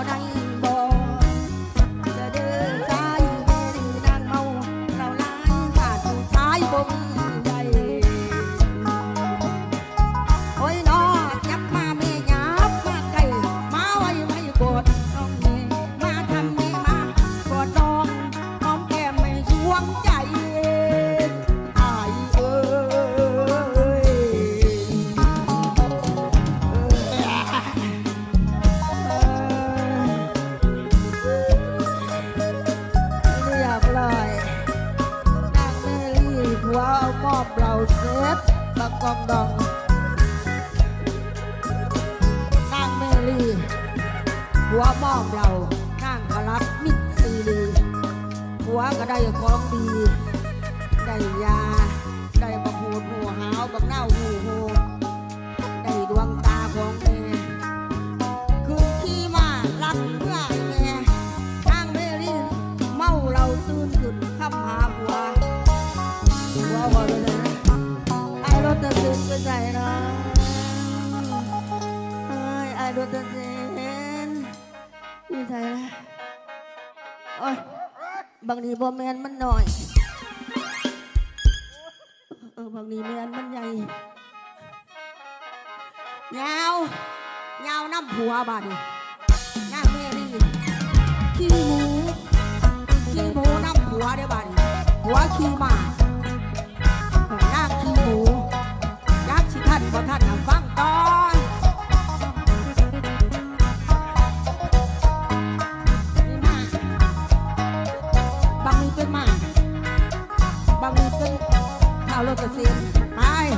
ahora น่อยนางเมลีหัวเอามอบเราเซฟบักกองดองนางเม่รีหัวมอบเรานางกระลับมิตรซีรีหัวก็ได้ของดี ได้ยา ได้ประหูหัวหาวบังเน่าหู ตื่นขึ้นขับหาผัวผัวบอกเลยนะไอ้รถจะซึ้งไปใส่นะเอ้ไอ้รถจะซึ้งอยู่ใส่ละโอ้ยบางทีบ่แมนมันหน่อยเออบางทีแมนมันใหญ่ยาวยาวน้ำผัวบาดนี่น้า ขี้หมาเออน้าขี้หมูยักษ์ชิท่านบ่ท่านฟังตอนนี่มาบางทีเป็นหมาบางทีเป็นข้าวรถเกษตรไปโอ้ย